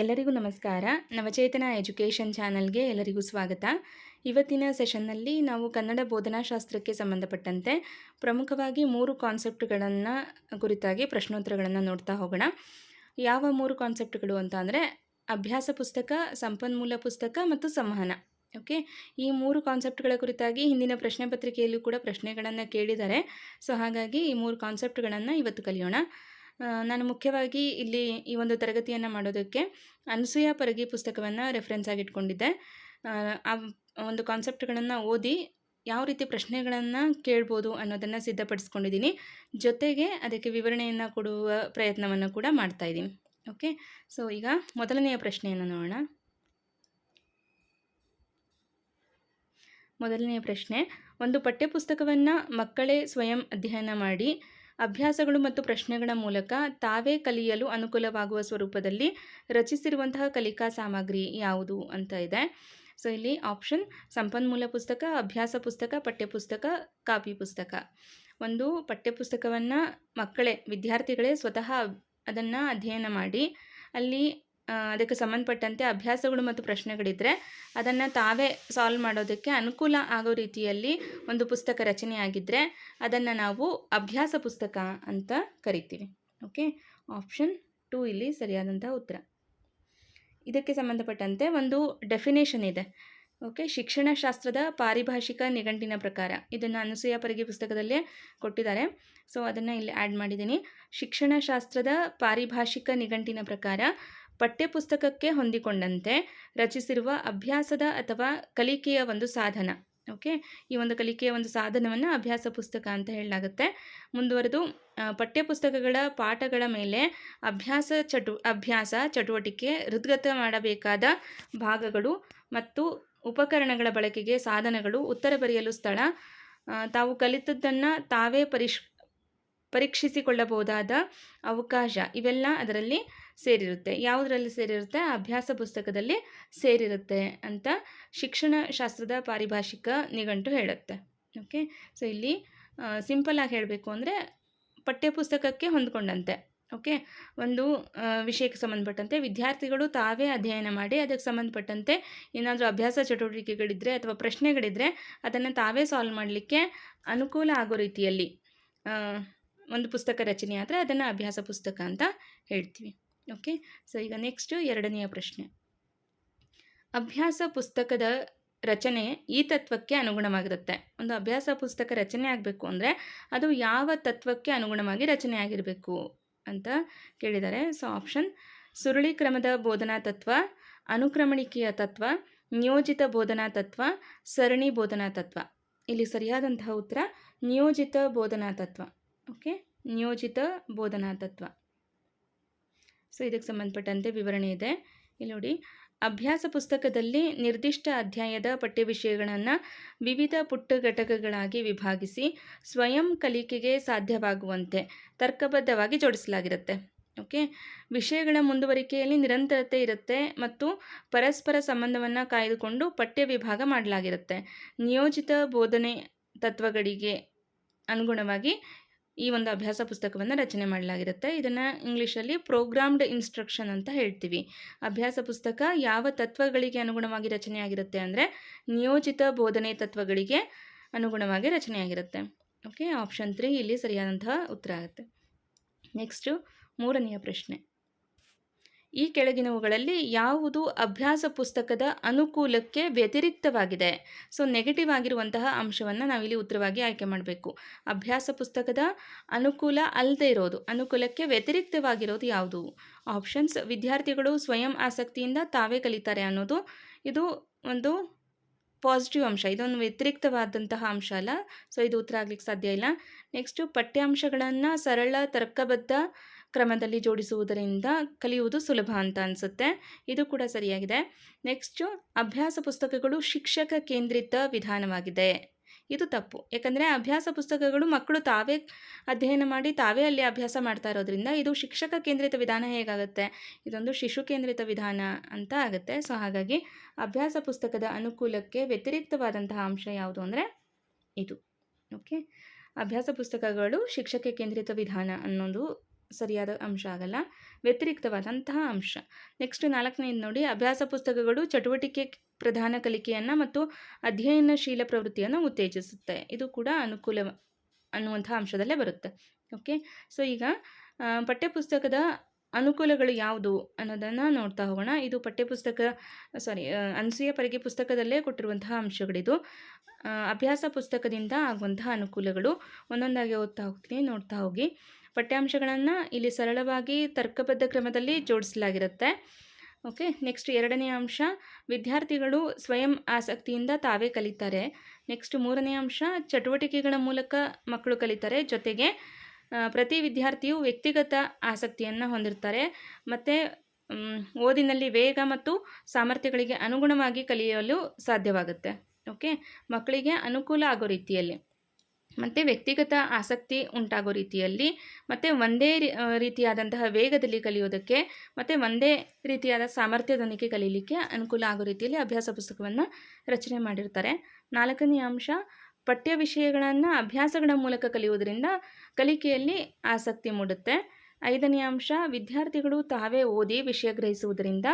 ಎಲ್ಲರಿಗೂ ನಮಸ್ಕಾರ. ನವಚೇತನ ಎಜುಕೇಷನ್ ಚಾನಲ್ಗೆ ಎಲ್ಲರಿಗೂ ಸ್ವಾಗತ. ಇವತ್ತಿನ ಸೆಷನ್ನಲ್ಲಿ ನಾವು ಕನ್ನಡ ಬೋಧನಾಶಾಸ್ತ್ರಕ್ಕೆ ಸಂಬಂಧಪಟ್ಟಂತೆ ಪ್ರಮುಖವಾಗಿ ಮೂರು ಕಾನ್ಸೆಪ್ಟ್ಗಳನ್ನು ಕುರಿತಾಗಿ ಪ್ರಶ್ನೋತ್ತರಗಳನ್ನು ನೋಡ್ತಾ ಹೋಗೋಣ. ಯಾವ ಮೂರು ಕಾನ್ಸೆಪ್ಟ್ಗಳು ಅಂತ ಅಂದರೆ ಅಭ್ಯಾಸ ಪುಸ್ತಕ, ಸಂಪನ್ಮೂಲ ಪುಸ್ತಕ ಮತ್ತು ಸಂವಹನ. ಓಕೆ? ಈ ಮೂರು ಕಾನ್ಸೆಪ್ಟ್ಗಳ ಕುರಿತಾಗಿ ಹಿಂದಿನ ಪ್ರಶ್ನೆ ಪತ್ರಿಕೆಯಲ್ಲೂ ಕೂಡ ಪ್ರಶ್ನೆಗಳನ್ನು ಕೇಳಿದ್ದಾರೆ. ಸೊ ಹಾಗಾಗಿ ಈ ಮೂರು ಕಾನ್ಸೆಪ್ಟ್ಗಳನ್ನು ಇವತ್ತು ಕಲಿಯೋಣ. ನಾನು ಮುಖ್ಯವಾಗಿ ಇಲ್ಲಿ ಈ ಒಂದು ತರಗತಿಯನ್ನು ಮಾಡೋದಕ್ಕೆ ಅನಸೂಯ ಪರಗಿ ಪುಸ್ತಕವನ್ನು ರೆಫರೆನ್ಸ್ ಆಗಿ ಇಟ್ಕೊಂಡಿದ್ದೆ ಆ, ಒಂದು ಕಾನ್ಸೆಪ್ಟ್ಗಳನ್ನು ಓದಿ ಯಾವ ರೀತಿ ಪ್ರಶ್ನೆಗಳನ್ನು ಕೇಳ್ಬೋದು ಅನ್ನೋದನ್ನು ಸಿದ್ಧಪಡಿಸ್ಕೊಂಡಿದ್ದೀನಿ. ಜೊತೆಗೆ ಅದಕ್ಕೆ ವಿವರಣೆಯನ್ನು ಕೊಡುವ ಪ್ರಯತ್ನವನ್ನು ಕೂಡ ಮಾಡ್ತಾ ಇದ್ದೀನಿ. ಓಕೆ ಸೊ ಈಗ ಮೊದಲನೆಯ ಪ್ರಶ್ನೆಯನ್ನು ನೋಡೋಣ. ಮೊದಲನೆಯ ಪ್ರಶ್ನೆ ಒಂದು ಪಠ್ಯಪುಸ್ತಕವನ್ನು ಮಕ್ಕಳೇ ಸ್ವಯಂ ಅಧ್ಯಯನ ಮಾಡಿ ಅಭ್ಯಾಸಗಳು ಮತ್ತು ಪ್ರಶ್ನೆಗಳ ಮೂಲಕ ತಾವೇ ಕಲಿಯಲು ಅನುಕೂಲವಾಗುವ ಸ್ವರೂಪದಲ್ಲಿ ರಚಿಸಿರುವಂತಹ ಕಲಿಕಾ ಸಾಮಗ್ರಿ ಯಾವುದು ಅಂತ ಇದೆ. ಸೊ ಇಲ್ಲಿ ಆಪ್ಷನ್ ಸಂಪನ್ಮೂಲ ಪುಸ್ತಕ, ಅಭ್ಯಾಸ ಪುಸ್ತಕ, ಪಠ್ಯಪುಸ್ತಕ, ಕಾಪಿ ಪುಸ್ತಕ. ಒಂದು, ಪಠ್ಯಪುಸ್ತಕವನ್ನು ಮಕ್ಕಳೇ, ವಿದ್ಯಾರ್ಥಿಗಳೇ ಸ್ವತಃ ಅದನ್ನು ಅಧ್ಯಯನ ಮಾಡಿ, ಅಲ್ಲಿ ಅದಕ್ಕೆ ಸಂಬಂಧಪಟ್ಟಂತೆ ಅಭ್ಯಾಸಗಳು ಮತ್ತು ಪ್ರಶ್ನೆಗಳಿದ್ದರೆ ಅದನ್ನು ತಾವೇ ಸಾಲ್ವ್ ಮಾಡೋದಕ್ಕೆ ಅನುಕೂಲ ಆಗೋ ರೀತಿಯಲ್ಲಿ ಒಂದು ಪುಸ್ತಕ ರಚನೆಯಾಗಿದ್ದರೆ ಅದನ್ನು ನಾವು ಅಭ್ಯಾಸ ಪುಸ್ತಕ ಅಂತ ಕರಿತೀವಿ. ಓಕೆ ಆಪ್ಷನ್ ಟೂ ಇಲ್ಲಿ ಸರಿಯಾದಂತಹ ಉತ್ತರ. ಇದಕ್ಕೆ ಸಂಬಂಧಪಟ್ಟಂತೆ ಒಂದು ಡೆಫಿನೇಷನ್ ಇದೆ. ಓಕೆ ಶಿಕ್ಷಣಶಾಸ್ತ್ರದ ಪಾರಿಭಾಷಿಕ ನಿಘಂಟಿನ ಪ್ರಕಾರ. ಇದನ್ನು ಅನಸೂಯ ಪರಿಗೆ ಪುಸ್ತಕದಲ್ಲೇ ಕೊಟ್ಟಿದ್ದಾರೆ. ಸೊ ಅದನ್ನು ಇಲ್ಲಿ ಆ್ಯಡ್ ಮಾಡಿದ್ದೀನಿ. ಶಿಕ್ಷಣಶಾಸ್ತ್ರದ ಪಾರಿಭಾಷಿಕ ನಿಘಂಟಿನ ಪ್ರಕಾರ ಪಠ್ಯಪುಸ್ತಕಕ್ಕೆ ಹೊಂದಿಕೊಂಡಂತೆ ರಚಿಸಿರುವ ಅಭ್ಯಾಸದ ಅಥವಾ ಕಲಿಕೆಯ ಒಂದು ಸಾಧನ. ಓಕೆ? ಈ ಒಂದು ಕಲಿಕೆಯ ಒಂದು ಸಾಧನವನ್ನು ಅಭ್ಯಾಸ ಪುಸ್ತಕ ಅಂತ ಹೇಳಲಾಗುತ್ತೆ. ಮುಂದುವರೆದು ಪಠ್ಯಪುಸ್ತಕಗಳ ಪಾಠಗಳ ಮೇಲೆ ಅಭ್ಯಾಸ ಚಟು, ಅಭ್ಯಾಸ, ಚಟುವಟಿಕೆ ಹೃದ್ಗತ ಮಾಡಬೇಕಾದ ಭಾಗಗಳು ಮತ್ತು ಉಪಕರಣಗಳ ಬಳಕೆಗೆ ಸಾಧನಗಳು ಉತ್ತರ ಬರೆಯಲು ಸ್ಥಳ ತಾವು ಕಲಿತದ್ದನ್ನು ತಾವೇ ಪರಿಶ್, ಪರೀಕ್ಷಿಸಿಕೊಳ್ಳಬಹುದಾದ ಅವಕಾಶ. ಇವೆಲ್ಲ ಅದರಲ್ಲಿ ಸೇರಿರುತ್ತೆ. ಯಾವುದರಲ್ಲಿ ಸೇರಿರುತ್ತೆ? ಅಭ್ಯಾಸ ಪುಸ್ತಕದಲ್ಲಿ ಸೇರಿರುತ್ತೆ ಅಂತ ಶಿಕ್ಷಣ ಶಾಸ್ತ್ರದ ಪಾರಿಭಾಷಿಕ ನಿಘಂಟು ಹೇಳುತ್ತೆ. ಓಕೆ ಸೊ ಇಲ್ಲಿ ಸಿಂಪಲ್ ಆಗಿ ಹೇಳಬೇಕು ಅಂದರೆ ಪಠ್ಯಪುಸ್ತಕಕ್ಕೆ ಹೊಂದ್ಕೊಂಡಂತೆ. ಓಕೆ ಒಂದು ವಿಷಯಕ್ಕೆ ಸಂಬಂಧಪಟ್ಟಂತೆ ವಿದ್ಯಾರ್ಥಿಗಳು ತಾವೇ ಅಧ್ಯಯನ ಮಾಡಿ ಅದಕ್ಕೆ ಸಂಬಂಧಪಟ್ಟಂತೆ ಏನಾದರೂ ಅಭ್ಯಾಸ ಚಟುವಟಿಕೆಗಳಿದ್ದರೆ ಅಥವಾ ಪ್ರಶ್ನೆಗಳಿದ್ದರೆ ಅದನ್ನು ತಾವೇ ಸಾಲ್ವ್ ಮಾಡಲಿಕ್ಕೆ ಅನುಕೂಲ ಆಗೋ ರೀತಿಯಲ್ಲಿ ಒಂದು ಪುಸ್ತಕ ರಚನೆ ಆದರೆ ಅದನ್ನು ಅಭ್ಯಾಸ ಪುಸ್ತಕ ಅಂತ ಹೇಳ್ತೀವಿ. ಓಕೆ ಸೊ ಈಗ ನೆಕ್ಸ್ಟ್ ಎರಡನೆಯ ಪ್ರಶ್ನೆ. ಅಭ್ಯಾಸ ಪುಸ್ತಕದ ರಚನೆ ಈ ತತ್ವಕ್ಕೆ ಅನುಗುಣವಾಗಿರುತ್ತೆ. ಒಂದು ಅಭ್ಯಾಸ ಪುಸ್ತಕ ರಚನೆ ಆಗಬೇಕು ಅಂದರೆ ಅದು ಯಾವ ತತ್ವಕ್ಕೆ ಅನುಗುಣವಾಗಿ ರಚನೆ ಆಗಿರಬೇಕು ಅಂತ ಕೇಳಿದ್ದಾರೆ. ಸೊ ಆಪ್ಷನ್ ಸುರುಳಿ ಕ್ರಮದ ಬೋಧನಾ ತತ್ವ, ಅನುಕ್ರಮಣಿಕೆಯ ತತ್ವ, ನಿಯೋಜಿತ ಬೋಧನಾ ತತ್ವ, ಸರಣಿ ಬೋಧನಾ ತತ್ವ. ಇಲ್ಲಿ ಸರಿಯಾದಂತಹ ಉತ್ತರ, ನಿಯೋಜಿತ ಬೋಧನಾ ತತ್ವ. ಓಕೆ ನಿಯೋಜಿತ ಬೋಧನಾ ತತ್ವ. ಸೊ, ಇದಕ್ಕೆ ಸಂಬಂಧಪಟ್ಟಂತೆ ವಿವರಣೆ ಇದೆ. ಇಲ್ಲಿ ನೋಡಿ. ಅಭ್ಯಾಸ ಪುಸ್ತಕದಲ್ಲಿ ನಿರ್ದಿಷ್ಟ ಅಧ್ಯಾಯದ ಪಠ್ಯ ವಿಷಯಗಳನ್ನು ವಿವಿಧ ಪುಟ್ಟ ಘಟಕಗಳಾಗಿ ವಿಭಾಗಿಸಿ ಸ್ವಯಂ ಕಲಿಕೆಗೆ ಸಾಧ್ಯವಾಗುವಂತೆ ತರ್ಕಬದ್ಧವಾಗಿ ಜೋಡಿಸಲಾಗಿರುತ್ತೆ. ಓಕೆ? ವಿಷಯಗಳ ಮುಂದುವರಿಕೆಯಲ್ಲಿ ನಿರಂತರತೆ ಇರುತ್ತೆ ಮತ್ತು ಪರಸ್ಪರ ಸಂಬಂಧವನ್ನು ಕಾಯ್ದುಕೊಂಡು ಪಠ್ಯ ವಿಭಾಗ ಮಾಡಲಾಗಿರುತ್ತೆ. ನಿಯೋಜಿತ ಬೋಧನೆ ತತ್ವಗಳಿಗೆ ಅನುಗುಣವಾಗಿ ಈ ಒಂದು ಅಭ್ಯಾಸ ಪುಸ್ತಕವನ್ನು ರಚನೆ ಮಾಡಲಾಗಿರುತ್ತೆ. ಇದನ್ನು ಇಂಗ್ಲೀಷಲ್ಲಿ ಪ್ರೋಗ್ರಾಮ್ಡ್ ಇನ್ಸ್ಟ್ರಕ್ಷನ್ ಅಂತ ಹೇಳ್ತೀವಿ. ಅಭ್ಯಾಸ ಪುಸ್ತಕ ಯಾವ ತತ್ವಗಳಿಗೆ ಅನುಗುಣವಾಗಿ ರಚನೆಯಾಗಿರುತ್ತೆ ಅಂದರೆ ನಿಯೋಜಿತ ಬೋಧನೆ ತತ್ವಗಳಿಗೆ ಅನುಗುಣವಾಗಿ ರಚನೆಯಾಗಿರುತ್ತೆ. ಓಕೆ ಆಪ್ಷನ್ ತ್ರೀ ಇಲ್ಲಿ ಸರಿಯಾದಂತಹ ಉತ್ತರ ಆಗುತ್ತೆ. ನೆಕ್ಸ್ಟು ಮೂರನೆಯ ಪ್ರಶ್ನೆ. ಈ ಕೆಳಗಿನವುಗಳಲ್ಲಿ ಯಾವುದು ಅಭ್ಯಾಸ ಪುಸ್ತಕದ ಅನುಕೂಲಕ್ಕೆ ವ್ಯತಿರಿಕ್ತವಾಗಿದೆ? ಸೊ ನೆಗೆಟಿವ್ ಆಗಿರುವಂತಹ ಅಂಶವನ್ನು ನಾವಿಲ್ಲಿ ಉತ್ತರವಾಗಿ ಆಯ್ಕೆ ಮಾಡಬೇಕು. ಅಭ್ಯಾಸ ಪುಸ್ತಕದ ಅನುಕೂಲ ಅಲ್ಲದೆ ಇರೋದು, ಅನುಕೂಲಕ್ಕೆ ವ್ಯತಿರಿಕ್ತವಾಗಿರೋದು ಯಾವುದು? ಆಪ್ಷನ್ಸ್ ವಿದ್ಯಾರ್ಥಿಗಳು ಸ್ವಯಂ ಆಸಕ್ತಿಯಿಂದ ತಾವೇ ಕಲಿತಾರೆ ಅನ್ನೋದು ಇದು ಒಂದು ಪಾಸಿಟಿವ್ ಅಂಶ, ಇದೊಂದು ವ್ಯತಿರಿಕ್ತವಾದಂತಹ ಅಂಶ ಅಲ್ಲ. ಸೊ, ಇದು ಉತ್ತರ ಆಗ್ಲಿಕ್ಕೆ ಸಾಧ್ಯ ಇಲ್ಲ. ನೆಕ್ಸ್ಟು ಪಠ್ಯಾಂಶಗಳನ್ನು ಸರಳ, ತರ್ಕಬದ್ಧ ಕ್ರಮದಲ್ಲಿ ಜೋಡಿಸುವುದರಿಂದ ಕಲಿಯುವುದು ಸುಲಭ ಅಂತ ಅನಿಸುತ್ತೆ. ಇದು ಕೂಡ ಸರಿಯಾಗಿದೆ. ನೆಕ್ಸ್ಟು ಅಭ್ಯಾಸ ಪುಸ್ತಕಗಳು ಶಿಕ್ಷಕ ಕೇಂದ್ರಿತ ವಿಧಾನವಾಗಿದೆ. ಇದು ತಪ್ಪು. ಯಾಕಂದರೆ ಅಭ್ಯಾಸ ಪುಸ್ತಕಗಳು ಮಕ್ಕಳು ತಾವೇ ಅಧ್ಯಯನ ಮಾಡಿ ತಾವೇ ಅಲ್ಲಿ ಅಭ್ಯಾಸ ಮಾಡ್ತಾ ಇರೋದ್ರಿಂದ ಇದು ಶಿಕ್ಷಕ ಕೇಂದ್ರಿತ ವಿಧಾನ ಹೇಗಾಗುತ್ತೆ? ಇದೊಂದು ಶಿಶು ಕೇಂದ್ರಿತ ವಿಧಾನ ಅಂತ ಆಗುತ್ತೆ. ಸೊ ಹಾಗಾಗಿ ಅಭ್ಯಾಸ ಪುಸ್ತಕದ ಅನುಕೂಲಕ್ಕೆ ವ್ಯತಿರಿಕ್ತವಾದಂತಹ ಅಂಶ ಯಾವುದು ಅಂದರೆ ಇದು. ಓಕೆ ಅಭ್ಯಾಸ ಪುಸ್ತಕಗಳು ಶಿಕ್ಷಕ ಕೇಂದ್ರಿತ ವಿಧಾನ ಅನ್ನೋದು ಸರಿಯಾದ ಅಂಶ ಆಗಲ್ಲ. ವ್ಯತಿರಿಕ್ತವಾದಂತಹ ಅಂಶ. ನೆಕ್ಸ್ಟ್ ನಾಲ್ಕನೇದು ನೋಡಿ, ಅಭ್ಯಾಸ ಪುಸ್ತಕಗಳು ಚಟುವಟಿಕೆ ಪ್ರಧಾನ ಕಲಿಕೆಯನ್ನು ಮತ್ತು ಅಧ್ಯಯನಶೀಲ ಪ್ರವೃತ್ತಿಯನ್ನು ಉತ್ತೇಜಿಸುತ್ತೆ. ಇದು ಕೂಡ ಅನುಕೂಲ ಅನ್ನುವಂಥ ಅಂಶದಲ್ಲೇ ಬರುತ್ತೆ. ಓಕೆ ಸೊ ಈಗ ಪಠ್ಯಪುಸ್ತಕದ ಅನುಕೂಲಗಳು ಯಾವುದು ಅನ್ನೋದನ್ನು ನೋಡ್ತಾ ಹೋಗೋಣ. ಇದು ಪಠ್ಯಪುಸ್ತಕ ಸಾರಿ ಅನಸೂಯ ಪರಿಗೆ ಪುಸ್ತಕದಲ್ಲೇ ಕೊಟ್ಟಿರುವಂತಹ ಅಂಶಗಳಿದು. ಅಭ್ಯಾಸ ಪುಸ್ತಕದಿಂದ ಆಗುವಂತಹ ಅನುಕೂಲಗಳು ಒಂದೊಂದಾಗಿ ಓದ್ತಾ ಹೋಗ್ತೀನಿ, ನೋಡ್ತಾ ಹೋಗಿ. ಪಠ್ಯಾಂಶಗಳನ್ನು ಇಲ್ಲಿ ಸರಳವಾಗಿ ತರ್ಕಬದ್ಧ ಕ್ರಮದಲ್ಲಿ ಜೋಡಿಸಲಾಗಿರುತ್ತೆ. ಓಕೆ ನೆಕ್ಸ್ಟ್ ಎರಡನೇ ಅಂಶ, ವಿದ್ಯಾರ್ಥಿಗಳು ಸ್ವಯಂ ಆಸಕ್ತಿಯಿಂದ ತಾವೇ ಕಲಿತಾರೆ. ನೆಕ್ಸ್ಟ್ ಮೂರನೇ ಅಂಶ, ಚಟುವಟಿಕೆಗಳ ಮೂಲಕ ಮಕ್ಕಳು ಕಲಿತಾರೆ. ಜೊತೆಗೆ ಪ್ರತಿ ವಿದ್ಯಾರ್ಥಿಯು ವ್ಯಕ್ತಿಗತ ಆಸಕ್ತಿಯನ್ನು ಹೊಂದಿರ್ತಾರೆ. ಮತ್ತು ಓದಿನಲ್ಲಿ ವೇಗ ಮತ್ತು ಸಾಮರ್ಥ್ಯಗಳಿಗೆ ಅನುಗುಣವಾಗಿ ಕಲಿಯಲು ಸಾಧ್ಯವಾಗುತ್ತೆ. ಓಕೆ ಮಕ್ಕಳಿಗೆ ಅನುಕೂಲ ಆಗೋ ರೀತಿಯಲ್ಲಿ. ಮತ್ತು ವ್ಯಕ್ತಿಗತ ಆಸಕ್ತಿ ಉಂಟಾಗೋ ರೀತಿಯಲ್ಲಿ, ಮತ್ತು ಒಂದೇ ರೀತಿಯಾದಂತಹ ವೇಗದಲ್ಲಿ ಕಲಿಯೋದಕ್ಕೆ, ಮತ್ತು ಒಂದೇ ರೀತಿಯಾದ ಸಾಮರ್ಥ್ಯದೊಂದಿಗೆ ಕಲೀಲಿಕ್ಕೆ ಅನುಕೂಲ ಆಗೋ ರೀತಿಯಲ್ಲಿ ಅಭ್ಯಾಸ ಪುಸ್ತಕವನ್ನು ರಚನೆ ಮಾಡಿರ್ತಾರೆ. ನಾಲ್ಕನೇ ಅಂಶ, ಪಠ್ಯ ವಿಷಯಗಳನ್ನು ಅಭ್ಯಾಸಗಳ ಮೂಲಕ ಕಲಿಯುವುದರಿಂದ ಕಲಿಕೆಯಲ್ಲಿ ಆಸಕ್ತಿ ಮೂಡುತ್ತೆ. ಐದನೇ ಅಂಶ, ವಿದ್ಯಾರ್ಥಿಗಳು ತಾವೇ ಓದಿ ವಿಷಯ ಗ್ರಹಿಸುವುದರಿಂದ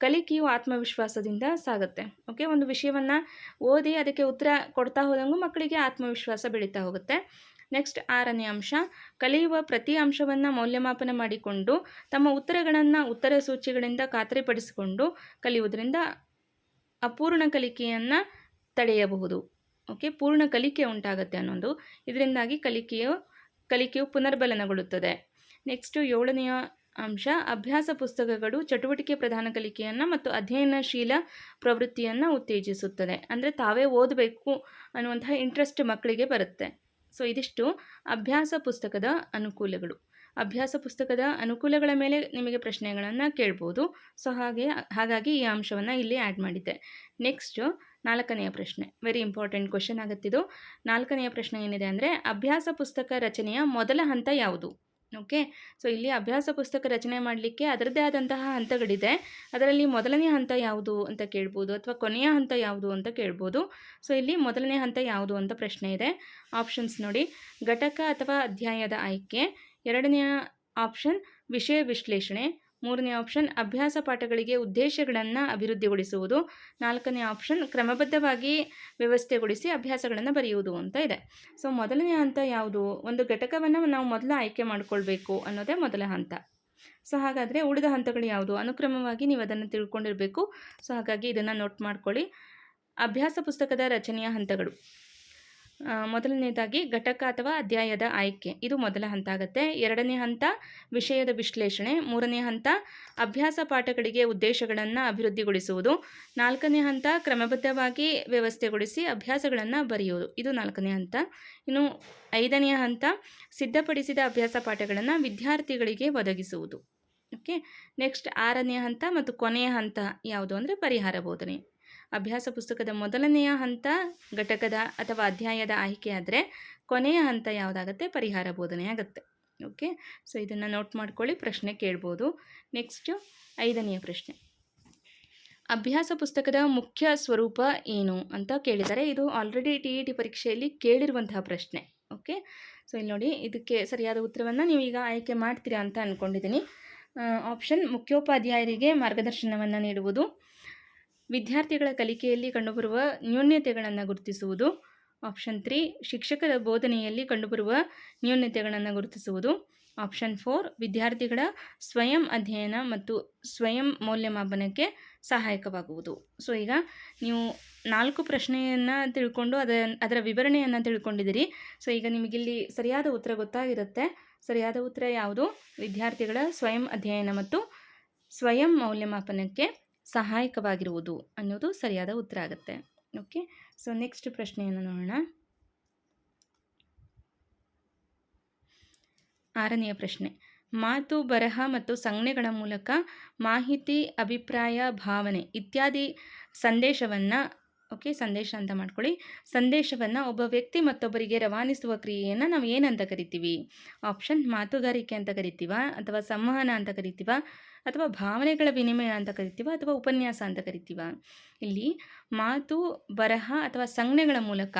ಕಲಿಕೆಯು ಆತ್ಮವಿಶ್ವಾಸದಿಂದ ಸಾಗುತ್ತೆ. ಓಕೆ, ಒಂದು ವಿಷಯವನ್ನು ಓದಿ ಅದಕ್ಕೆ ಉತ್ತರ ಕೊಡ್ತಾ ಹೋದಂಗೂ ಮಕ್ಕಳಿಗೆ ಆತ್ಮವಿಶ್ವಾಸ ಬೆಳೀತಾ ಹೋಗುತ್ತೆ. ನೆಕ್ಸ್ಟ್ ಆರನೇ ಅಂಶ, ಕಲಿಯುವ ಪ್ರತಿ ಅಂಶವನ್ನು ಮೌಲ್ಯಮಾಪನ ಮಾಡಿಕೊಂಡು ತಮ್ಮ ಉತ್ತರಗಳನ್ನು ಉತ್ತರ ಸೂಚಿಗಳಿಂದ ಖಾತರಿಪಡಿಸಿಕೊಂಡು ಕಲಿಯುವುದರಿಂದ ಅಪೂರ್ಣ ಕಲಿಕೆಯನ್ನು ತಡೆಯಬಹುದು. ಓಕೆ, ಪೂರ್ಣ ಕಲಿಕೆ ಉಂಟಾಗುತ್ತೆ ಅನ್ನೋದು. ಇದರಿಂದಾಗಿ ಕಲಿಕೆಯು ಕಲಿಕೆಯು ಪುನರ್ಬಲನಗೊಳ್ಳುತ್ತದೆ. ನೆಕ್ಸ್ಟು ಏಳನೆಯ ಅಂಶ, ಅಭ್ಯಾಸ ಪುಸ್ತಕಗಳು ಚಟುವಟಿಕೆ ಪ್ರಧಾನ ಕಲಿಕೆಯನ್ನು ಮತ್ತು ಅಧ್ಯಯನಶೀಲ ಪ್ರವೃತ್ತಿಯನ್ನು ಉತ್ತೇಜಿಸುತ್ತದೆ. ಅಂದರೆ ತಾವೇ ಓದಬೇಕು ಅನ್ನುವಂತಹ ಇಂಟ್ರೆಸ್ಟ್ ಮಕ್ಕಳಿಗೆ ಬರುತ್ತೆ. ಸೊ ಇದಿಷ್ಟು ಅಭ್ಯಾಸ ಪುಸ್ತಕದ ಅನುಕೂಲಗಳು. ಅಭ್ಯಾಸ ಪುಸ್ತಕದ ಅನುಕೂಲಗಳ ಮೇಲೆ ನಿಮಗೆ ಪ್ರಶ್ನೆಗಳನ್ನು ಕೇಳ್ಬೋದು. ಸೊ ಹಾಗೆ, ಹಾಗಾಗಿ ಈ ಅಂಶವನ್ನು ಇಲ್ಲಿ ಆ್ಯಡ್ ಮಾಡಿದ್ದೆ. ನೆಕ್ಸ್ಟು ನಾಲ್ಕನೆಯ ಪ್ರಶ್ನೆ. ವೆರಿ ಇಂಪಾರ್ಟೆಂಟ್ ಕ್ವಶನ್ ಆಗುತ್ತಿದ್ದು ನಾಲ್ಕನೆಯ ಪ್ರಶ್ನೆ ಏನಿದೆ ಅಂದರೆ, ಅಭ್ಯಾಸ ಪುಸ್ತಕ ರಚನೆಯ ಮೊದಲ ಹಂತ ಯಾವುದು? ಓಕೆ? ಸೊ ಇಲ್ಲಿ ಅಭ್ಯಾಸ ಪುಸ್ತಕ ರಚನೆ ಮಾಡಲಿಕ್ಕೆ ಅದರದ್ದೇ ಆದಂತಹ ಹಂತಗಳಿದೆ. ಅದರಲ್ಲಿ ಮೊದಲನೇ ಹಂತ ಯಾವುದು ಅಂತ ಕೇಳ್ಬೋದು ಅಥವಾ ಕೊನೆಯ ಹಂತ ಯಾವುದು ಅಂತ ಕೇಳ್ಬೋದು. ಸೊ ಇಲ್ಲಿ ಮೊದಲನೇ ಹಂತ ಯಾವುದು ಅಂತ ಪ್ರಶ್ನೆ ಇದೆ. ಆಪ್ಷನ್ಸ್ ನೋಡಿ. ಘಟಕ ಅಥವಾ ಅಧ್ಯಾಯದ ಆಯ್ಕೆ. ಎರಡನೆಯ ಆಪ್ಷನ್ ವಿಷಯ ವಿಶ್ಲೇಷಣೆ. ಮೂರನೇ ಆಪ್ಷನ್ ಅಭ್ಯಾಸ ಪಾಠಗಳಿಗೆ ಉದ್ದೇಶಗಳನ್ನು ಅಭಿವೃದ್ಧಿಗೊಳಿಸುವುದು. ನಾಲ್ಕನೇ ಆಪ್ಷನ್ ಕ್ರಮಬದ್ಧವಾಗಿ ವ್ಯವಸ್ಥೆಗೊಳಿಸಿ ಅಭ್ಯಾಸಗಳನ್ನು ಬರೆಯುವುದು ಅಂತ ಇದೆ. ಸೊ ಮೊದಲನೇ ಹಂತ ಯಾವುದು? ಒಂದು ಘಟಕವನ್ನು ನಾವು ಮೊದಲು ಆಯ್ಕೆ ಮಾಡಿಕೊಳ್ಬೇಕು ಅನ್ನೋದೇ ಮೊದಲ ಹಂತ. ಸೊ ಹಾಗಾದರೆ ಉಳಿದ ಹಂತಗಳು ಯಾವುದು? ಅನುಕ್ರಮವಾಗಿ ನೀವು ಅದನ್ನು ತಿಳ್ಕೊಂಡಿರಬೇಕು. ಸೊ ಹಾಗಾಗಿ ಇದನ್ನು ನೋಟ್ ಮಾಡ್ಕೊಳ್ಳಿ. ಅಭ್ಯಾಸ ಪುಸ್ತಕದ ರಚನೆಯ ಹಂತಗಳು. ಮೊದಲನೇದಾಗಿ ಘಟಕ ಅಥವಾ ಅಧ್ಯಾಯದ ಆಯ್ಕೆ. ಇದು ಮೊದಲ ಹಂತ ಆಗುತ್ತೆ ಎರಡನೇ ಹಂತ, ವಿಷಯದ ವಿಶ್ಲೇಷಣೆ. ಮೂರನೇ ಹಂತ, ಅಭ್ಯಾಸ ಪಾಠಗಳಿಗೆ ಉದ್ದೇಶಗಳನ್ನು ಅಭಿವೃದ್ಧಿಗೊಳಿಸುವುದು. ನಾಲ್ಕನೇ ಹಂತ, ಕ್ರಮಬದ್ಧವಾಗಿ ವ್ಯವಸ್ಥೆಗೊಳಿಸಿ ಅಭ್ಯಾಸಗಳನ್ನು ಬರೆಯುವುದು. ಇದು ನಾಲ್ಕನೇ ಹಂತ. ಇನ್ನು ಐದನೆಯ ಹಂತ, ಸಿದ್ಧಪಡಿಸಿದ ಅಭ್ಯಾಸ ಪಾಠಗಳನ್ನು ವಿದ್ಯಾರ್ಥಿಗಳಿಗೆ ಒದಗಿಸುವುದು. ಓಕೆ? ನೆಕ್ಸ್ಟ್ ಆರನೇ ಹಂತ ಮತ್ತು ಕೊನೆಯ ಹಂತ ಯಾವುದು ಅಂದರೆ ಪರಿಹಾರ ಬೋಧನೆ. ಅಭ್ಯಾಸ ಪುಸ್ತಕದ ಮೊದಲನೆಯ ಹಂತ, ಘಟಕದ ಅಥವಾ ಅಧ್ಯಾಯದ ಆಯ್ಕೆ ಆದರೆ ಕೊನೆಯ ಹಂತ ಯಾವುದಾಗುತ್ತೆ? ಪರಿಹಾರ ಬೋಧನೆ ಆಗುತ್ತೆ ಓಕೆ ಸೊ ಇದನ್ನು ನೋಟ್ ಮಾಡ್ಕೊಳ್ಳಿ, ಪ್ರಶ್ನೆ ಕೇಳ್ಬೋದು. ನೆಕ್ಸ್ಟು ಐದನೆಯ ಪ್ರಶ್ನೆ. ಅಭ್ಯಾಸ ಪುಸ್ತಕದ ಮುಖ್ಯ ಸ್ವರೂಪ ಏನು ಅಂತ ಕೇಳಿದ್ದಾರೆ ಇದು ಆಲ್ರೆಡಿ ಟಿ ಇ ಟಿ ಪರೀಕ್ಷೆಯಲ್ಲಿ ಕೇಳಿರುವಂತಹ ಪ್ರಶ್ನೆ. ಓಕೆ ಸೊ ಇಲ್ಲಿ ನೋಡಿ, ಇದಕ್ಕೆ ಸರಿಯಾದ ಉತ್ತರವನ್ನು ನೀವು ಈಗ ಆಯ್ಕೆ ಮಾಡ್ತೀರಾ ಅಂತ ಅಂದ್ಕೊಂಡಿದ್ದೀನಿ ಆಪ್ಷನ್ ಮುಖ್ಯೋಪಾಧ್ಯಾಯರಿಗೆ ಮಾರ್ಗದರ್ಶನವನ್ನು ನೀಡುವುದು. ವಿದ್ಯಾರ್ಥಿಗಳ ಕಲಿಕೆಯಲ್ಲಿ ಕಂಡುಬರುವ ನ್ಯೂನ್ಯತೆಗಳನ್ನು ಗುರುತಿಸುವುದು. ಆಪ್ಷನ್ ತ್ರೀ, ಶಿಕ್ಷಕರ ಬೋಧನೆಯಲ್ಲಿ ಕಂಡುಬರುವ ನ್ಯೂನ್ಯತೆಗಳನ್ನು ಗುರುತಿಸುವುದು. ಆಪ್ಷನ್ ಫೋರ್, ವಿದ್ಯಾರ್ಥಿಗಳ ಸ್ವಯಂ ಅಧ್ಯಯನ ಮತ್ತು ಸ್ವಯಂ ಮೌಲ್ಯಮಾಪನಕ್ಕೆ ಸಹಾಯಕವಾಗುವುದು. ಸೊ, ಈಗ ನೀವು ನಾಲ್ಕು ಪ್ರಶ್ನೆಯನ್ನು ತಿಳ್ಕೊಂಡು ಅದ ಅದರ ವಿವರಣೆಯನ್ನು ತಿಳ್ಕೊಂಡಿದ್ದೀರಿ. ಸೊ, ಈಗ ನಿಮಗಿಲ್ಲಿ ಸರಿಯಾದ ಉತ್ತರ ಗೊತ್ತಾಗಿರುತ್ತೆ. ಸರಿಯಾದ ಉತ್ತರ ಯಾವುದು? ವಿದ್ಯಾರ್ಥಿಗಳ ಸ್ವಯಂ ಅಧ್ಯಯನ ಮತ್ತು ಸ್ವಯಂ ಮೌಲ್ಯಮಾಪನಕ್ಕೆ ಸಹಾಯಕವಾಗಿರುವುದು ಅನ್ನೋದು ಸರಿಯಾದ ಉತ್ತರ ಆಗುತ್ತೆ. ಓಕೆ ಸೊ ನೆಕ್ಸ್ಟ್ ಪ್ರಶ್ನೆಯನ್ನು ನೋಡೋಣ. ಆರನೆಯ ಪ್ರಶ್ನೆ. ಮಾತು, ಬರಹ ಮತ್ತು ಸಂಜ್ಞೆಗಳ ಮೂಲಕ ಮಾಹಿತಿ, ಅಭಿಪ್ರಾಯ, ಭಾವನೆ ಇತ್ಯಾದಿ ಸಂದೇಶವನ್ನು ಓಕೆ ಸಂದೇಶ ಅಂತ ಮಾಡ್ಕೊಳ್ಳಿ. ಸಂದೇಶವನ್ನು ಒಬ್ಬ ವ್ಯಕ್ತಿ ಮತ್ತೊಬ್ಬರಿಗೆ ರವಾನಿಸುವ ಕ್ರಿಯೆಯನ್ನು ನಾವು ಏನಂತ ಕರಿತೀವಿ? ಆಪ್ಷನ್ ಮಾತುಗಾರಿಕೆ ಅಂತ ಕರಿತೀವ ಅಥವಾ ಸಂವಹನ ಅಂತ ಕರಿತೀವ? ಅಥವಾ ಭಾವನೆಗಳ ವಿನಿಮಯ ಅಂತ ಕರಿತೀವ ಅಥವಾ ಉಪನ್ಯಾಸ ಅಂತ ಕರಿತೀವ? ಇಲ್ಲಿ ಮಾತು, ಬರಹ ಅಥವಾ ಸಂಜ್ಞೆಗಳ ಮೂಲಕ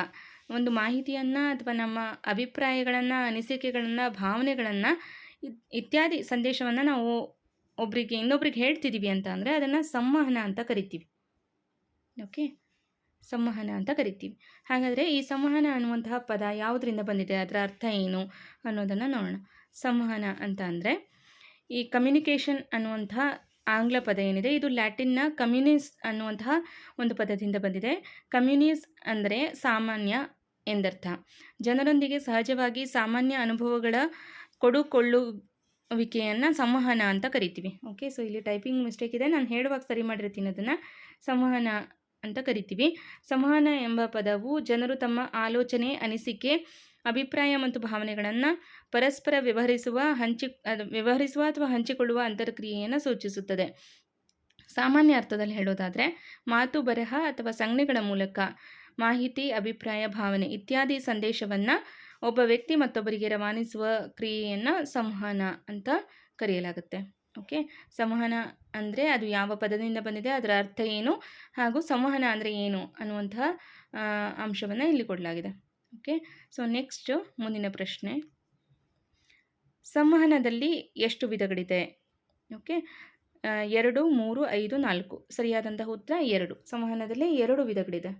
ಒಂದು ಮಾಹಿತಿಯನ್ನು ಅಥವಾ ನಮ್ಮ ಅಭಿಪ್ರಾಯಗಳನ್ನು, ಅನಿಸಿಕೆಗಳನ್ನು, ಭಾವನೆಗಳನ್ನು ಇತ್- ಇತ್ಯಾದಿ ಸಂದೇಶವನ್ನು ನಾವು ಒಬ್ಬರಿಗೆ ಇನ್ನೊಬ್ರಿಗೆ ಹೇಳ್ತಿದ್ದೀವಿ ಅಂತ ಅಂದರೆ ಅದನ್ನು ಸಂವಹನ ಅಂತ ಕರಿತೀವಿ. ಓಕೆ? ಸಂವಹನ ಅಂತ ಕರಿತೀವಿ. ಹಾಗಾದರೆ ಈ ಸಂವಹನ ಅನ್ನುವಂತಹ ಪದ ಯಾವುದರಿಂದ ಬಂದಿದೆ? ಅದರ ಅರ್ಥ ಏನು ಅನ್ನೋದನ್ನು ನೋಡೋಣ. ಸಂವಹನ ಅಂತ ಅಂದರೆ ಈ ಕಮ್ಯುನಿಕೇಷನ್ ಅನ್ನುವಂತಹ ಆಂಗ್ಲ ಪದ ಏನಿದೆ, ಇದು ಲ್ಯಾಟಿನ್ನ ಕಮ್ಯುನಿಸ್ ಅನ್ನುವಂತಹ ಒಂದು ಪದದಿಂದ ಬಂದಿದೆ. ಕಮ್ಯುನಿಸ್ ಅಂದರೆ ಸಾಮಾನ್ಯ ಎಂದರ್ಥ. ಜನರೊಂದಿಗೆ ಸಹಜವಾಗಿ ಸಾಮಾನ್ಯ ಅನುಭವಗಳ ಕೊಡುಕೊಳ್ಳುವಿಕೆಯನ್ನು ಸಂವಹನ ಅಂತ ಕರಿತೀವಿ. ಓಕೆ ಸೊ ಇಲ್ಲಿ ಟೈಪಿಂಗ್ ಮಿಸ್ಟೇಕ್ ಇದೆ. ನಾನು ಹೇಳುವಾಗ ಸರಿ ಮಾಡಿರ್ತೀನಿ ಅದನ್ನು. ಸಂವಹನ ಅಂತ ಕರಿತೀವಿ. ಸಂವಹನ ಎಂಬ ಪದವು ಜನರು ತಮ್ಮ ಆಲೋಚನೆ, ಅನಿಸಿಕೆ ಅಭಿಪ್ರಾಯ ಮತ್ತು ಭಾವನೆಗಳನ್ನು ಪರಸ್ಪರ ವ್ಯವಹರಿಸುವ ಹಂಚಿ ವ್ಯವಹರಿಸುವ ಅಥವಾ ಹಂಚಿಕೊಳ್ಳುವ ಅಂತರ್ಕ್ರಿಯೆಯನ್ನು ಸೂಚಿಸುತ್ತದೆ. ಸಾಮಾನ್ಯ ಅರ್ಥದಲ್ಲಿ ಹೇಳೋದಾದರೆ, ಮಾತು ಬರಹ ಅಥವಾ ಸಂಜ್ಞೆಗಳ ಮೂಲಕ ಮಾಹಿತಿ, ಅಭಿಪ್ರಾಯ, ಭಾವನೆ ಇತ್ಯಾದಿ ಸಂದೇಶವನ್ನು ಒಬ್ಬ ವ್ಯಕ್ತಿ ಮತ್ತೊಬ್ಬರಿಗೆ ರವಾನಿಸುವ ಕ್ರಿಯೆಯನ್ನು ಸಂವಹನ ಅಂತ ಕರೆಯಲಾಗುತ್ತೆ. ಓಕೆ? ಸಂವಹನ ಅಂದರೆ ಅದು ಯಾವ ಪದದಿಂದ ಬಂದಿದೆ, ಅದರ ಅರ್ಥ ಏನು ಹಾಗೂ ಸಂವಹನ ಅಂದರೆ ಏನು ಅನ್ನುವಂತಹ ಅಂಶವನ್ನು ಇಲ್ಲಿ ಕೊಡಲಾಗಿದೆ. ಓಕೆ ಸೊ ನೆಕ್ಸ್ಟ್ ಮುಂದಿನ ಪ್ರಶ್ನೆ. ಸಂವಹನದಲ್ಲಿ ಎಷ್ಟು ವಿಧಗಳಿದೆ? ಓಕೆ ಎರಡು, ಮೂರು, ಐದು, ನಾಲ್ಕು. ಸರಿಯಾದಂತಹ ಉತ್ತರ ಎರಡು. ಸಂವಹನದಲ್ಲಿ ಎರಡು ವಿಧಗಳಿದೆ.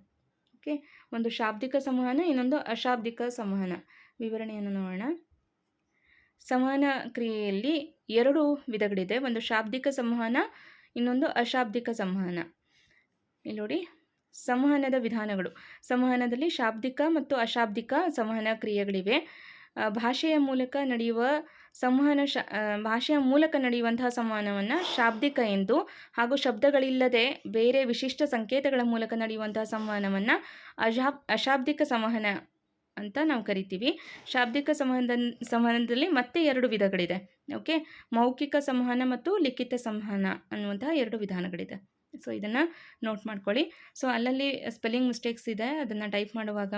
ಓಕೆ ಒಂದು ಶಾಬ್ದಿಕ ಸಂವಹನ, ಇನ್ನೊಂದು ಅಶಾಬ್ದಿಕ ಸಂವಹನ. ವಿವರಣೆಯನ್ನು ನೋಡೋಣ. ಸಂವಹನ ಕ್ರಿಯೆಯಲ್ಲಿ ಎರಡು ವಿಧಗಳಿದೆ. ಒಂದು ಶಾಬ್ದಿಕ ಸಂವಹನ, ಇನ್ನೊಂದು ಅಶಾಬ್ದಿಕ ಸಂವಹನ. ಇಲ್ಲಿ ನೋಡಿ. ಸಂವಹನದ ವಿಧಾನಗಳು. ಸಂವಹನದಲ್ಲಿ ಶಾಬ್ದಿಕ ಮತ್ತು ಅಶಾಬ್ದಿಕ ಸಂವಹನ ಕ್ರಿಯೆಗಳಿವೆ. ಭಾಷೆಯ ಮೂಲಕ ನಡೆಯುವ ಸಂವಹನ ಶ ಭಾಷೆಯ ಮೂಲಕ ನಡೆಯುವಂತಹ ಸಂವಹನವನ್ನು ಶಾಬ್ದಿಕ ಎಂದು ಹಾಗೂ ಶಬ್ದಗಳಿಲ್ಲದೆ ಬೇರೆ ವಿಶಿಷ್ಟ ಸಂಕೇತಗಳ ಮೂಲಕ ನಡೆಯುವಂತಹ ಸಂವಹನವನ್ನು ಅಶಾಬ್ ಅಶಾಬ್ದಿಕ ಸಂವಹನ ಅಂತ ನಾವು ಕರಿತೀವಿ. ಶಾಬ್ದಿಕ ಸಂವಹನದ ಸಂವಹನದಲ್ಲಿ ಮತ್ತೆ ಎರಡು ವಿಧಗಳಿದೆ. ಓಕೆ? ಮೌಖಿಕ ಸಂವಹನ ಮತ್ತು ಲಿಖಿತ ಸಂವಹನ ಅನ್ನುವಂತಹ ಎರಡು ವಿಧಾನಗಳಿದೆ. ಸೊ, ಇದನ್ನು ನೋಟ್ ಮಾಡ್ಕೊಳ್ಳಿ. ಸೊ, ಅಲ್ಲಲ್ಲಿ ಸ್ಪೆಲ್ಲಿಂಗ್ ಮಿಸ್ಟೇಕ್ಸ್ ಇದೆ. ಅದನ್ನು ಟೈಪ್ ಮಾಡುವಾಗ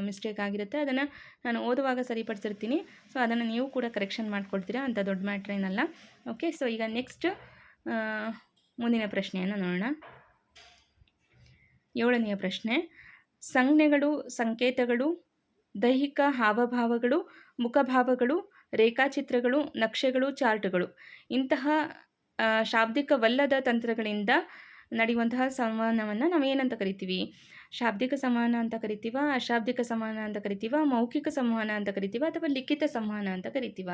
ಮಿಸ್ಟೇಕ್ ಆಗಿರುತ್ತೆ. ಅದನ್ನು ನಾನು ಓದುವಾಗ ಸರಿಪಡಿಸಿರ್ತೀನಿ. ಸೊ, ಅದನ್ನು ನೀವು ಕೂಡ ಕರೆಕ್ಷನ್ ಮಾಡ್ಕೊಳ್ತೀರಾ ಅಂತ ದೊಡ್ಡ ಮ್ಯಾಟ್ರ್ ಏನಲ್ಲ. ಓಕೆ ಸೊ ಈಗ ನೆಕ್ಸ್ಟ್ ಮುಂದಿನ ಪ್ರಶ್ನೆಯನ್ನು ನೋಡೋಣ. ಏಳನೆಯ ಪ್ರಶ್ನೆ. ಸಂಜ್ಞೆಗಳು, ಸಂಕೇತಗಳು, ದೈಹಿಕ ಹಾವಭಾವಗಳು, ಮುಖಭಾವಗಳು, ರೇಖಾಚಿತ್ರಗಳು, ನಕ್ಷೆಗಳು, ಚಾರ್ಟ್ಗಳು ಇಂತಹ ಶಾಬ್ದಿಕವಲ್ಲದ ತಂತ್ರಗಳಿಂದ ನಡೆಯುವಂತಹ ಸಂವಹನವನ್ನು ನಾವು ಏನಂತ ಕರಿತೀವಿ? ಶಾಬ್ದಿಕ ಸಂವಹನ ಅಂತ ಕರಿತೀವ? ಅಶಾಬ್ದಿಕ ಸಂವಹನ ಅಂತ ಕರಿತೀವ? ಮೌಖಿಕ ಸಂವಹನ ಅಂತ ಕರಿತೀವ? ಅಥವಾ ಲಿಖಿತ ಸಂವಹನ ಅಂತ ಕರಿತೀವ?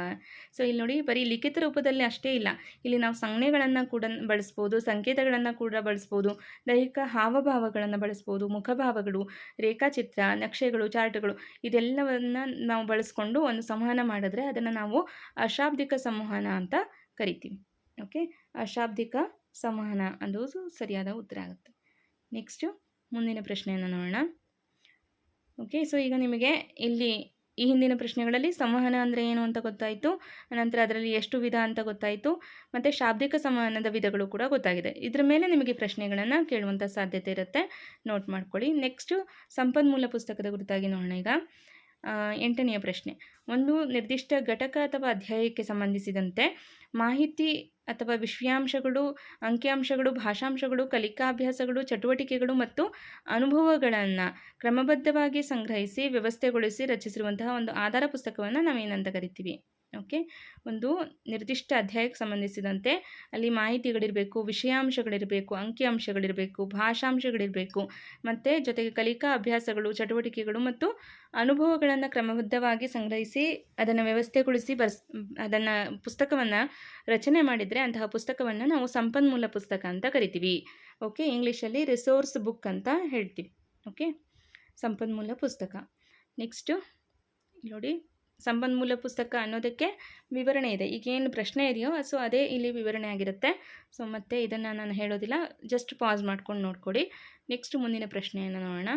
ಸೊ ಇಲ್ಲಿ ನೋಡಿ, ಬರೀ ಲಿಖಿತ ರೂಪದಲ್ಲಿ ಅಷ್ಟೇ ಇಲ್ಲ. ಇಲ್ಲಿ ನಾವು ಸಂಜ್ಞೆಗಳನ್ನು ಕೂಡ ಬಳಸ್ಬೋದು, ಸಂಕೇತಗಳನ್ನು ಕೂಡ ಬಳಸ್ಬೋದು, ದೈಹಿಕ ಹಾವಭಾವಗಳನ್ನು ಬಳಸ್ಬೋದು, ಮುಖಭಾವಗಳು, ರೇಖಾಚಿತ್ರ, ನಕ್ಷೆಗಳು, ಚಾರ್ಟ್ಗಳು, ಇದೆಲ್ಲವನ್ನು ನಾವು ಬಳಸ್ಕೊಂಡು ಒಂದು ಸಂವಹನ ಮಾಡಿದ್ರೆ ಅದನ್ನು ನಾವು ಅಶಾಬ್ದಿಕ ಸಂವಹನ ಅಂತ ಕರಿತೀವಿ. ಓಕೆ ಅಶಾಬ್ದಿಕ ಸಂವಹನ. ಅನ್ನೋದು ಸರಿಯಾದ ಉತ್ತರ ಆಗುತ್ತೆ. ನೆಕ್ಸ್ಟು ಮುಂದಿನ ಪ್ರಶ್ನೆಯನ್ನು ನೋಡೋಣ. ಓಕೆ ಸೊ ಈಗ ನಿಮಗೆ ಇಲ್ಲಿ ಈ ಹಿಂದಿನ ಪ್ರಶ್ನೆಗಳಲ್ಲಿ ಸಂವಹನ ಅಂದರೆ ಏನು ಅಂತ ಗೊತ್ತಾಯಿತು. ನಂತರ ಅದರಲ್ಲಿ ಎಷ್ಟು ವಿಧ ಅಂತ ಗೊತ್ತಾಯಿತು. ಮತ್ತು ಶಾಬ್ದಿಕ ಸಂವಹನದ ವಿಧಗಳು ಕೂಡ ಗೊತ್ತಾಗಿದೆ. ಇದರ ಮೇಲೆ ನಿಮಗೆ ಪ್ರಶ್ನೆಗಳನ್ನು ಕೇಳುವಂಥ ಸಾಧ್ಯತೆ ಇರುತ್ತೆ. ನೋಟ್ ಮಾಡ್ಕೊಳ್ಳಿ. ನೆಕ್ಸ್ಟು ಸಂಪನ್ಮೂಲ ಪುಸ್ತಕದ ಗುರುತಾಗಿ ನೋಡೋಣ ಈಗ. ಎಂಟನೆಯ ಪ್ರಶ್ನೆ. ಒಂದು ನಿರ್ದಿಷ್ಟ ಘಟಕ ಅಥವಾ ಅಧ್ಯಾಯಕ್ಕೆ ಸಂಬಂಧಿಸಿದಂತೆ ಮಾಹಿತಿ ಅಥವಾ ವಿಷಯಾಂಶಗಳು ಅಂಕಿಅಂಶಗಳು, ಭಾಷಾಂಶಗಳು, ಕಲಿಕಾಭ್ಯಾಸಗಳು, ಚಟುವಟಿಕೆಗಳು ಮತ್ತು ಅನುಭವಗಳನ್ನು ಕ್ರಮಬದ್ಧವಾಗಿ ಸಂಗ್ರಹಿಸಿ, ವ್ಯವಸ್ಥೆಗೊಳಿಸಿ ರಚಿಸಿರುವಂತಹ ಒಂದು ಆಧಾರ ಪುಸ್ತಕವನ್ನು ನಾವೇನಂತ ಕರಿತೀವಿ? ಓಕೆ? ಒಂದು ನಿರ್ದಿಷ್ಟ ಅಧ್ಯಾಯಕ್ಕೆ ಸಂಬಂಧಿಸಿದಂತೆ ಅಲ್ಲಿ ಮಾಹಿತಿಗಳಿರಬೇಕು, ವಿಷಯಾಂಶಗಳಿರಬೇಕು, ಅಂಕಿಅಂಶಗಳಿರಬೇಕು, ಭಾಷಾಂಶಗಳಿರಬೇಕು, ಮತ್ತು ಜೊತೆಗೆ ಕಲಿಕಾ ಅಭ್ಯಾಸಗಳು, ಚಟುವಟಿಕೆಗಳು ಮತ್ತು ಅನುಭವಗಳನ್ನು ಕ್ರಮಬದ್ಧವಾಗಿ ಸಂಗ್ರಹಿಸಿ ಅದನ್ನು ವ್ಯವಸ್ಥೆಗೊಳಿಸಿ ಬರ್ಸ್ ಅದನ್ನು ಪುಸ್ತಕವನ್ನು ರಚನೆ ಮಾಡಿದರೆ ಅಂತಹ ಪುಸ್ತಕವನ್ನು ನಾವು ಸಂಪನ್ಮೂಲ ಪುಸ್ತಕ ಅಂತ ಕರಿತೀವಿ. ಓಕೆ? ಇಂಗ್ಲೀಷಲ್ಲಿ ರಿಸೋರ್ಸ್ ಬುಕ್ ಅಂತ ಹೇಳ್ತೀವಿ. ಓಕೆ? ಸಂಪನ್ಮೂಲ ಪುಸ್ತಕ. ನೆಕ್ಸ್ಟು ನೋಡಿ. ಸಂಪನ್ಮೂಲ ಪುಸ್ತಕ ಅನ್ನೋದಕ್ಕೆ ವಿವರಣೆ ಇದೆ. ಈಗೇನು ಪ್ರಶ್ನೆ ಇದೆಯೋ, ಸೊ ಅದೇ ಇಲ್ಲಿ ವಿವರಣೆ ಆಗಿರುತ್ತೆ. ಸೊ ಮತ್ತೆ ಇದನ್ನು ನಾನು ಹೇಳೋದಿಲ್ಲ. ಜಸ್ಟ್ ಪಾಸ್ ಮಾಡ್ಕೊಂಡು ನೋಡ್ಕೊಡಿ. ನೆಕ್ಸ್ಟ್ ಮುಂದಿನ ಪ್ರಶ್ನೆಯನ್ನು ನೋಡೋಣ.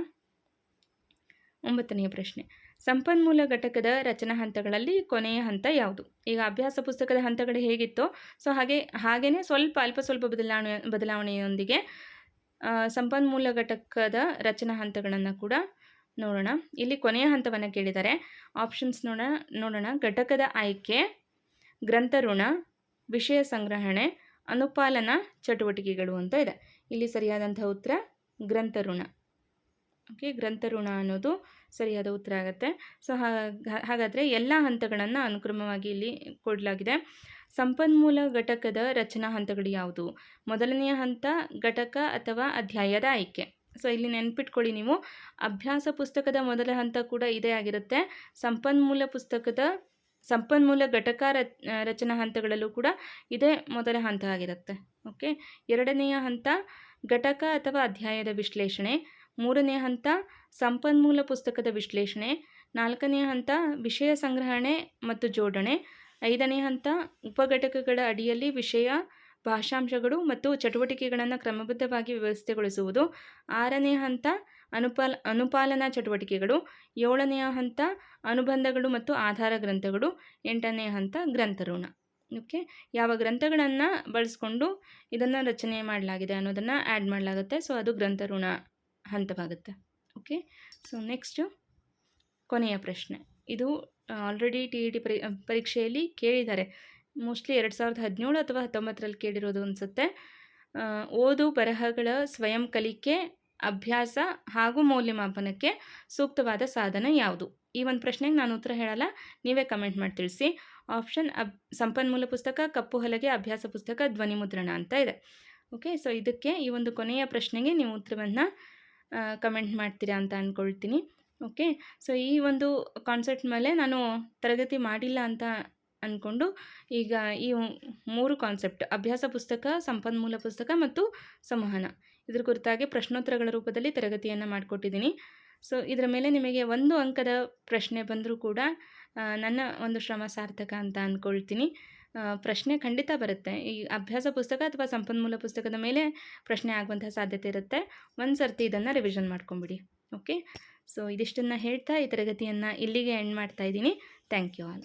ಒಂಬತ್ತನೆಯ ಪ್ರಶ್ನೆ. ಸಂಪನ್ಮೂಲ ಘಟಕದ ರಚನಾ ಹಂತಗಳಲ್ಲಿ ಕೊನೆಯ ಹಂತ ಯಾವುದು? ಈಗ ಅಭ್ಯಾಸ ಪುಸ್ತಕದ ಹಂತಗಳು ಹೇಗಿತ್ತೋ, ಸೊ ಹಾಗೆ ಹಾಗೆಯೇ ಸ್ವಲ್ಪ, ಅಲ್ಪ ಸ್ವಲ್ಪ ಬದಲಾವಣೆ, ಬದಲಾವಣೆಯೊಂದಿಗೆ ಸಂಪನ್ಮೂಲ ಘಟಕದ ರಚನಾ ಹಂತಗಳನ್ನು ಕೂಡ ನೋಡೋಣ. ಇಲ್ಲಿ ಕೊನೆಯ ಹಂತವನ್ನು ಕೇಳಿದ್ದಾರೆ ಆಪ್ಷನ್ಸ್ ನೋಡ ನೋಡೋಣ. ಘಟಕದ ಆಯ್ಕೆ, ಗ್ರಂಥ ಋಣ, ವಿಷಯ ಸಂಗ್ರಹಣೆ, ಅನುಪಾಲನಾ ಚಟುವಟಿಕೆಗಳು ಅಂತ ಇದೆ. ಇಲ್ಲಿ ಸರಿಯಾದಂಥ ಉತ್ತರ, ಗ್ರಂಥ ಋಣ. ಓಕೆ ಗ್ರಂಥ ಋಣ ಅನ್ನೋದು ಸರಿಯಾದ ಉತ್ತರ ಆಗುತ್ತೆ. ಸೊ ಹಾಗಾದರೆ ಎಲ್ಲ ಹಂತಗಳನ್ನು ಅನುಕ್ರಮವಾಗಿ ಇಲ್ಲಿ ಕೊಡಲಾಗಿದೆ. ಸಂಪನ್ಮೂಲ ಘಟಕದ ರಚನಾ ಹಂತಗಳು ಯಾವುದು? ಮೊದಲನೆಯ ಹಂತ, ಘಟಕ ಅಥವಾ ಅಧ್ಯಾಯದ ಆಯ್ಕೆ. ಸೊ, ಇಲ್ಲಿ ನೆನ್ಪಿಟ್ಕೊಳ್ಳಿ ನೀವು. ಅಭ್ಯಾಸ ಪುಸ್ತಕದ ಮೊದಲ ಹಂತ ಕೂಡ ಇದೇ ಆಗಿರುತ್ತೆ. ಸಂಪನ್ಮೂಲ ಪುಸ್ತಕದ ಸಂಪನ್ಮೂಲ ಘಟಕ ರಚನಾ ಹಂತಗಳಲ್ಲೂ ಕೂಡ ಇದೇ ಮೊದಲ ಹಂತ ಆಗಿರುತ್ತೆ. ಓಕೆ? ಎರಡನೆಯ ಹಂತ ಘಟಕ ಅಥವಾ ಅಧ್ಯಾಯದ ವಿಶ್ಲೇಷಣೆ. ಮೂರನೇ ಹಂತ ಸಂಪನ್ಮೂಲ ಪುಸ್ತಕದ ವಿಶ್ಲೇಷಣೆ. ನಾಲ್ಕನೇ ಹಂತ ವಿಷಯ ಸಂಗ್ರಹಣೆ ಮತ್ತು ಜೋಡಣೆ. ಐದನೇ ಹಂತ ಉಪಘಟಕಗಳ ಅಡಿಯಲ್ಲಿ ವಿಷಯ ಭಾಷಾಂಶಗಳು ಮತ್ತು ಚಟುವಟಿಕೆಗಳನ್ನು ಕ್ರಮಬದ್ಧವಾಗಿ ವ್ಯವಸ್ಥೆಗೊಳಿಸುವುದು. ಆರನೇ ಹಂತ, ಅನುಪಾಲ, ಅನುಪಾಲನಾ ಚಟುವಟಿಕೆಗಳು. ಏಳನೆಯ ಹಂತ, ಅನುಬಂಧಗಳು ಮತ್ತು ಆಧಾರ ಗ್ರಂಥಗಳು. ಎಂಟನೇ ಹಂತ ಗ್ರಂಥಋಣ ಓಕೆ? ಯಾವ ಗ್ರಂಥಗಳನ್ನು ಬಳಸ್ಕೊಂಡು ಇದನ್ನು ರಚನೆ ಮಾಡಲಾಗಿದೆ ಅನ್ನೋದನ್ನು ಆ್ಯಡ್ ಮಾಡಲಾಗುತ್ತೆ. ಸೊ ಅದು ಗ್ರಂಥಋಣ ಹಂತವಾಗುತ್ತೆ. ಓಕೆ? ಸೊ ನೆಕ್ಸ್ಟು ಕೊನೆಯ ಪ್ರಶ್ನೆ. ಇದು ಆಲ್ರೆಡಿ ಟಿ ಇ ಟಿ ಪರಿ, ಪರೀಕ್ಷೆಯಲ್ಲಿ ಕೇಳಿದ್ದಾರೆ. ಮೋಸ್ಟ್ಲಿ ಎರಡು ಸಾವಿರದ ಹದಿನೇಳು ಅಥವಾ ಹತ್ತೊಂಬತ್ತರಲ್ಲಿ ಕೇಳಿರೋದು ಅನಿಸುತ್ತೆ. ಓದು ಬರಹಗಳ ಸ್ವಯಂ ಕಲಿಕೆ, ಅಭ್ಯಾಸ ಹಾಗೂ ಮೌಲ್ಯಮಾಪನಕ್ಕೆ ಸೂಕ್ತವಾದ ಸಾಧನ ಯಾವುದು? ಈ ಒಂದು ಪ್ರಶ್ನೆಗೆ ನಾನು ಉತ್ತರ ಹೇಳಲ್ಲ, ನೀವೇ ಕಮೆಂಟ್ ಮಾಡಿ ತಿಳಿಸಿ. ಆಪ್ಷನ್ ಅಬ್, ಸಂಪನ್ಮೂಲ ಪುಸ್ತಕ, ಕಪ್ಪು ಹಲಗೆ, ಅಭ್ಯಾಸ ಪುಸ್ತಕ, ಧ್ವನಿ ಮುದ್ರಣ ಅಂತ ಇದೆ. ಓಕೆ, ಸೊ ಇದಕ್ಕೆ ಈ ಒಂದು ಕೊನೆಯ ಪ್ರಶ್ನೆಗೆ ನೀವು ಉತ್ತರವನ್ನು ಕಮೆಂಟ್ ಮಾಡ್ತೀರಾ ಅಂತ ಅಂದ್ಕೊಳ್ತೀನಿ ಓಕೆ, ಸೊ ಈ ಒಂದು ಕಾನ್ಸೆಪ್ಟ್ ಮೇಲೆ ನಾನು ತರಗತಿ ಮಾಡಿಲ್ಲ ಅಂತ ಅಂದ್ಕೊಂಡು ಈಗ ಈ ಮೂರು ಕಾನ್ಸೆಪ್ಟ್ ಅಭ್ಯಾಸ ಪುಸ್ತಕ, ಸಂಪನ್ಮೂಲ ಪುಸ್ತಕ ಮತ್ತು ಸಂವಹನ. ಇದ್ರ ಕುರಿತಾಗಿ ಪ್ರಶ್ನೋತ್ತರಗಳ ರೂಪದಲ್ಲಿ ತರಗತಿಯನ್ನು ಮಾಡಿಕೊಟ್ಟಿದ್ದೀನಿ ಸೊ ಇದರ ಮೇಲೆ ನಿಮಗೆ ಒಂದು ಅಂಕದ ಪ್ರಶ್ನೆ ಬಂದರೂ ಕೂಡ ನನ್ನ ಒಂದು ಶ್ರಮ ಸಾರ್ಥಕ ಅಂತ ಅಂದ್ಕೊಳ್ತೀನಿ ಪ್ರಶ್ನೆ ಖಂಡಿತ ಬರುತ್ತೆ. ಈ ಅಭ್ಯಾಸ ಪುಸ್ತಕ ಅಥವಾ ಸಂಪನ್ಮೂಲ ಪುಸ್ತಕದ ಮೇಲೆ ಪ್ರಶ್ನೆ ಆಗುವಂತಹ ಸಾಧ್ಯತೆ ಇರುತ್ತೆ. ಒಂದು ಸರ್ತಿ ಇದನ್ನು ರಿವಿಷನ್ ಮಾಡ್ಕೊಂಬಿಡಿ. ಓಕೆ ಸೊ ಇದಿಷ್ಟನ್ನು ಹೇಳ್ತಾ ಈ ತರಗತಿಯನ್ನು ಇಲ್ಲಿಗೆ ಎಂಡ್ ಮಾಡ್ತಾ ಇದ್ದೀನಿ. Thank you all